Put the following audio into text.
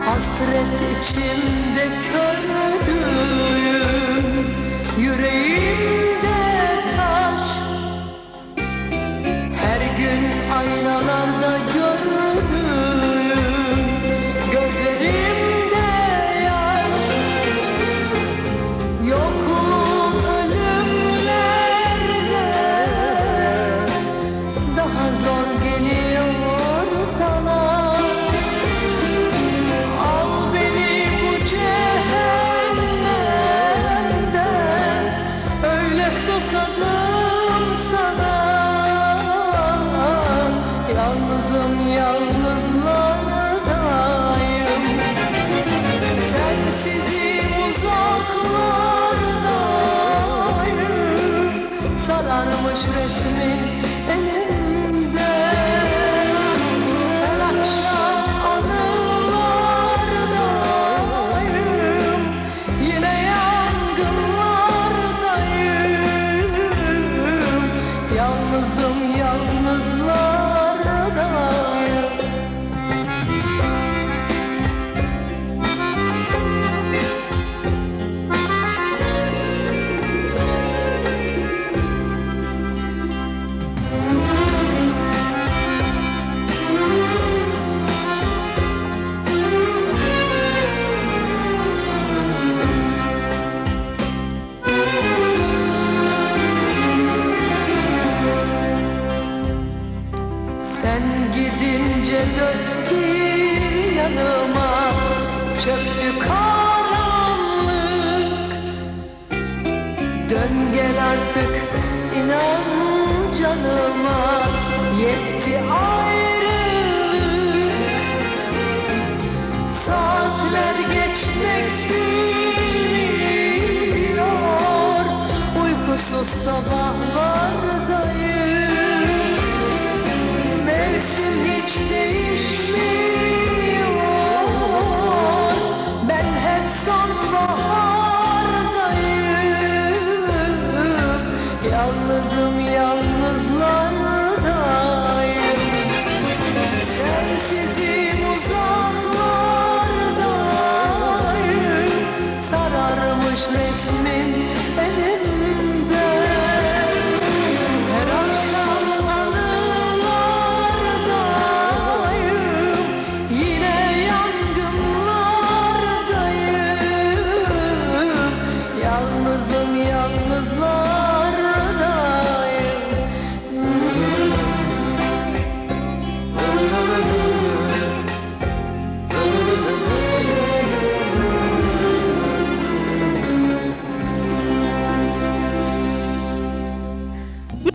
Hasret içimde kördüğüm Sararmış resmin gidince dört bir yanıma. Çöktü karanlık. Dön gel artık inan canıma. Yetti ayrılık. Saatler geçmek bilmiyor. Uykusuz sabahlardayım Listen each day. love.